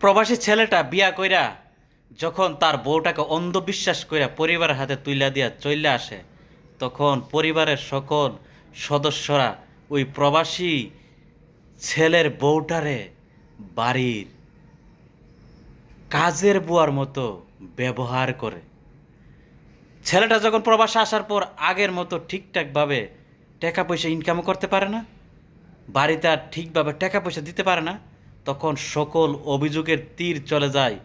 প্রবাসী ছেলেটা বিয়া কইরা যখন তার বউটাকে অন্ধবিশ্বাস কইরা পরিবারের হাতে তুইলা দিয়া চইলা আসে, তখন পরিবারের সকল সদস্যরা ওই প্রবাসী ছেলের বউটারে বাড়ির কাজের বুয়ার মতো ব্যবহার করে। ছেলেটা যখন প্রবাসে আসার পর আগের মতো ঠিকঠাকভাবে টাকা পয়সা ইনকামও করতে পারে না, বাড়িতে আর ঠিকভাবে টাকা পয়সা দিতে পারে না তখন সকল অভিযোগের তীর চলে যায়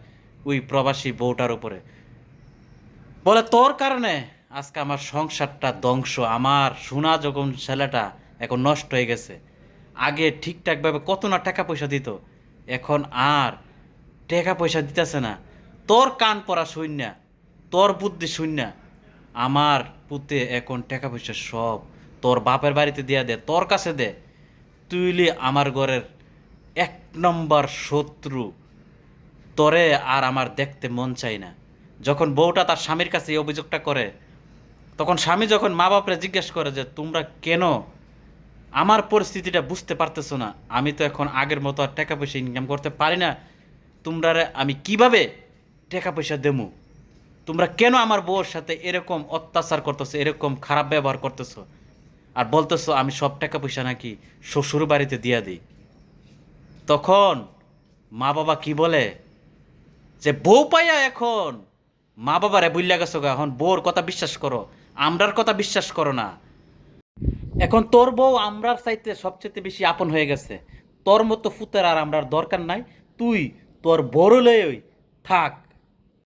ওই প্রবাসী বউটার উপরে। বলে, তোর কারণে আজকে আমার সংসারটা ধ্বংস, আমার সোনা যখন ছেলেটা এখন নষ্ট হয়ে গেছে, আগে ঠিকঠাকভাবে কত না টাকা পয়সা দিত, এখন আর টাকা পয়সা দিতেছে না। তোর কান পড়া শূন্য, তোর বুদ্ধি শূন্য, আমার পুতে এখন টাকা পয়সা সব তোর বাপের বাড়িতে দিয়া দে, তোর কাছে দে, তুইলি আমার ঘরের এক নম্বর শত্রু। তরে আর আমার দেখতে মন চাই না। যখন বউটা তার স্বামীর কাছে এই অভিযোগটা করে, তখন স্বামী যখন মা বাপরে জিজ্ঞেস করে যে, তোমরা কেন? আমার পরিস্থিতিটা বুঝতে পারতেছো না। আমি তো এখন আগের মতো আর টাকা পয়সা ইনকাম করতে পারি না। তোমরা আমি কীভাবে টাকা পয়সা দেবো? তোমরা কেন আমার বউর সাথে এরকম অত্যাচার করতেছো, এরকম খারাপ ব্যবহার করতেছো? আর বলতেছো, আমি সব টাকা পয়সা নাকি শ্বশুর বাড়িতে দিয়া দিই। তখন মা বাবা কি বলে? যে বউ পাইয়া এখন মা বাবারে বুল্লা গেছো এখন বউর কথা বিশ্বাস করো, আমরার কথা বিশ্বাস করো না। এখন তোর বউ আমরার চাইতে সবচেয়ে বেশি আপন হয়ে গেছে। তোর মতো ফুতের আর আমরার দরকার নাই। তুই তোর বড় লই থাক।